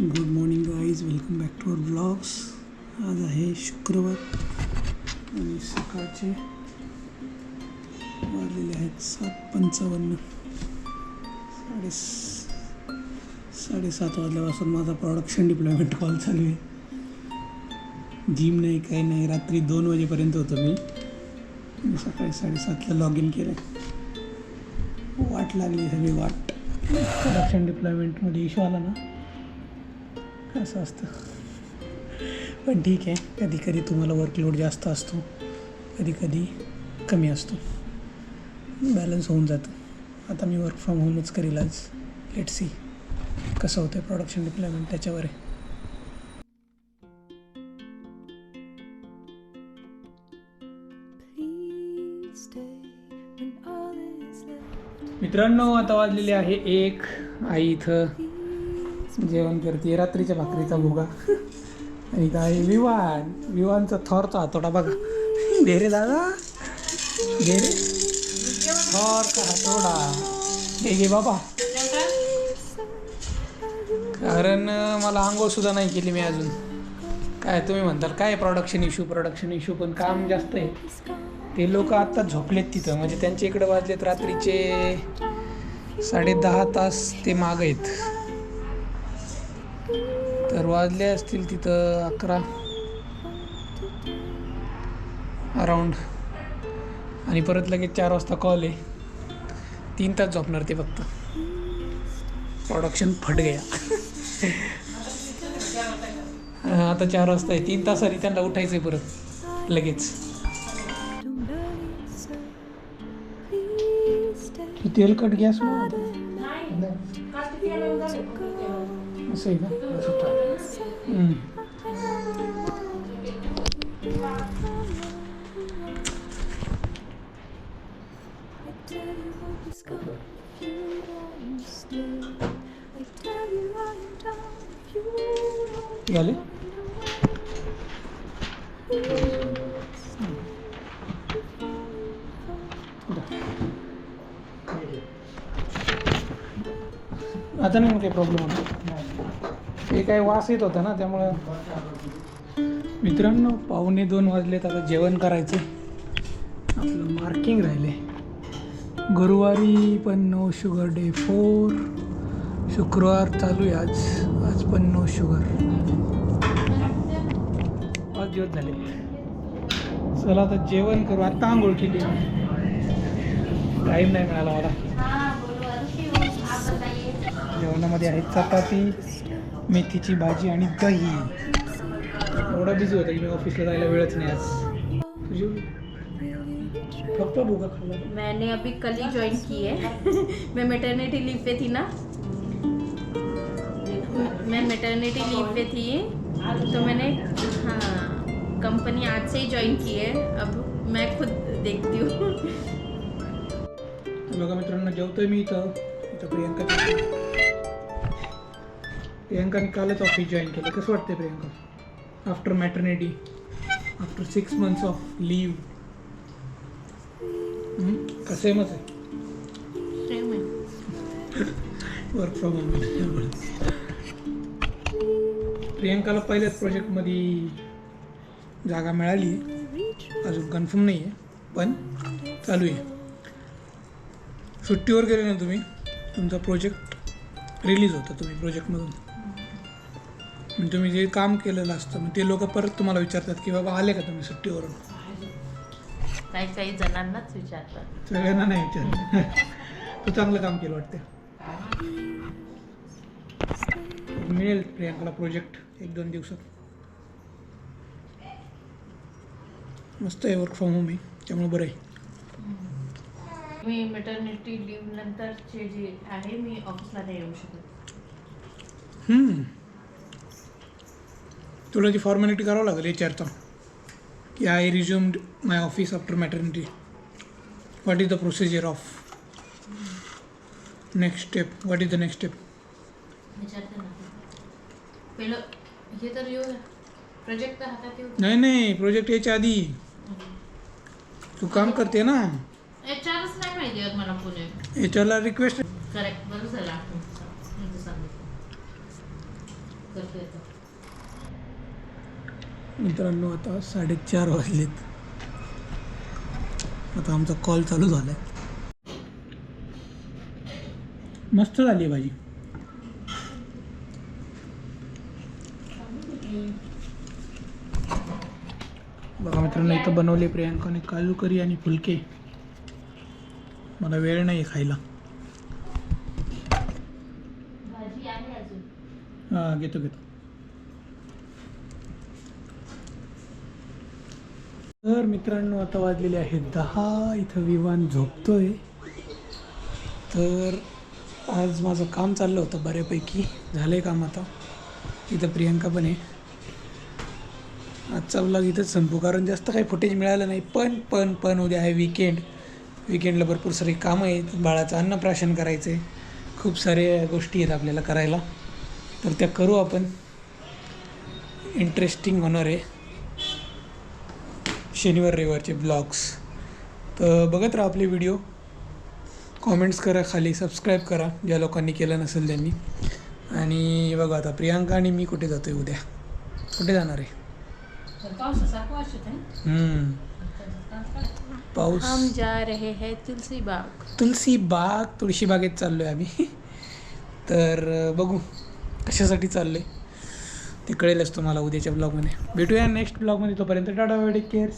Good morning guys welcome back to our blogs आज आहे शुक्रवार. आणि सकाळचे वाजलेले आहेत सात पंचावन्न. साडे साडेसात वाजल्यापासून माझा प्रोडक्शन डिप्लॉयमेंट कॉल चालू आहे. जिम नाही काही नाही. रात्री दोन वाजेपर्यंत होतो मी. सकाळी साडेसातला लॉग इन केलं वाट लागली सगळी वाट. प्रोडक्शन डिप्लॉयमेंटमध्ये इशू आला ना. असं असतं. पण ठीक आहे. कधी कधी तुम्हाला वर्कलोड जास्त असतो. कधी कधी कमी असतो. बॅलन्स होऊन जातं. आता मी वर्क फ्रॉम होमच करील आज. लेट सी कसं होतं प्रोडक्शन डिप्लॉयमेंट त्याच्यावर आहे. मित्रांनो आता वाजलेले आहे एक. आई इथं जेवण करते रात्रीच्या भाकरीचा भोगा. आणि इथं विवान विवानचा थॉरचा हातोडा बघा. दे रे दादा. दे रे थॉरचा हातोडा. हे घे बाबा. कारण मला आंघोळ सुद्धा नाही केली मी अजून. काय तुम्ही म्हणताल काय प्रोडक्शन इश्यू प्रोडक्शन इश्यू पण काम जास्त आहे. ते लोक आत्ता झोपलेत तिथं. म्हणजे त्यांच्या इकडे वाजलेत रात्रीचे साडे दहा तास ते माग आहेत. तर वाजले असतील तिथं अकरा. अराऊंड आणि परत लगेच चार वाजता कॉल आहे. तीन तास झोपणार ते फक्त. प्रोडक्शन फट गया. हा, आता चार वाजता आहे. तीन तासांनी त्यांना उठायचं आहे परत. लगेच. तेलकट गॅस to go. असं आहे का हम्म. आता नाही मग काही प्रॉब्लेम होतो ते काही वास येत होता ना त्यामुळं. मित्रांनो पाहुणे दोन वाजलेत आता जेवण करायचं आपलं मार्किंग राहिले. गुरुवारी पण नो शुगर डे फोर शुक्रवार चालू आहे आज. आज पण नो शुगर पाच दिवस झाले. चला आता जेवण करू. आता आंघोळ केली टाईम नाही मिळाला मला. जेवणामध्ये आहे चपाती मेथीची भाजी आणि दही. एवढा बिझी होता की मी ऑफिसला जायला वेळच नाही आज. तुझी? फक्त भोगा खाल्ला. मैंने अभी कल ही ज्वाइन की है. मैं मेटर्निटी लीव पे थी ना? मैं मेटर्निटी लीव पे थी. तो मैंने हाँ कंपनी आज से ही ज्वाइन की है. अब मैं खुद देखती हूँ. बघा मित्रांनो जेवतोय मी इथं. इथं प्रियंका प्रियंकाने कालच ऑफिस जॉईन केलं. कसं वाटतंय Priyanka? After maternity after six months off leave सेमच आहे? वर्क फ्रॉम होम प्रियंकाला पहिल्याच प्रोजेक्टमध्ये जागा मिळाली. अजून कन्फर्म नाही आहे पण चालू आहे. सुट्टीवर गेले ना तुम्ही? तुमचा प्रोजेक्ट रिलीज होता तुम्ही प्रोजेक्टमधून म्हणजे तुम्ही जे काम केलेलं असतं मग ते लोक परत तुम्हाला विचारतात की बाबा आले का तुम्ही सुट्टीवरून? काही काही जणांनाच विचारतात. सगळ्यांना नाही विचारलं तू चांगलं काम केलं वाटतं मिळेल प्रियांकाला प्रोजेक्ट एक दोन दिवसात. मस्त आहे वर्क फ्रॉम होम आहे त्यामुळे बरं आहे. मी मेटर्निटी लीव नंतरचे जे आहे मी ऑफिसला नाही येऊ शकत. तुला ती फॉर्मॅलिटी करावं लागेल एच आरचा की I resumed my office after maternity what is the procedure of next step what is the next step विचारते ना. पहिलं हे तर येऊ प्रोजेक्ट तर हातात येऊ नाही नाही प्रोजेक्ट याच्या आधी. तू काम करते ना. एच आरच नाही माहिती आहेत मला पुणे. एच आरला रिक्वेस्ट करेक्ट बरं झालं. म्हणजे सांगितलं. मित्रांनो आता साडेचार वाजलेत. आता आमचा कॉल चालू झालाय. मस्त झाली आहे भाजी. बघा मित्रांनो इथं बनवले प्रियांकाने काजू करी आणि फुलके. मला वेळ नाही खायला. हां घेतो घेतो. तर मित्रांनो आता वाजलेले आहे दहा. इथं विमान झोपतोय. तर आज माझं काम चाललं होतं बऱ्यापैकी. झालं आहे काम आता. इथं प्रियंका पण आहे. आजचा ब्लॉग इथंच संपू. कारण जास्त काही फुटेज मिळालं नाही. पण पण पण उद्या आहे विकेंड विकेंडला भरपूर सारी कामं आहेत. बाळाचं अन्नप्राशन करायचं आहे खूप साऱ्या गोष्टी आहेत आपल्याला करायला. तर त्या करू आपण. इंटरेस्टिंग होणार आहे. शनिवार रविवारचे ब्लॉग्स. तर बघत राहा आपले व्हिडिओ. कॉमेंट्स करा खाली सबस्क्राईब करा ज्या लोकांनी केलं नसेल त्यांनी. आणि बघा आता प्रियांका आणि मी कुठे जातो आहे उद्या? कुठे जाणार आहे. पाऊस. हम जा रहे हैं तुलसी बाग. तुलसी बाग तुळशी बागेत चाललो आहे आम्ही. तर बघू कशासाठी चाललो आहे ते कळेलच तुम्हाला उद्याच्या ब्लॉगमध्ये भेटूया नेक्स्ट ब्लॉगमध्ये तोपर्यंत टाटा वेडिक केअर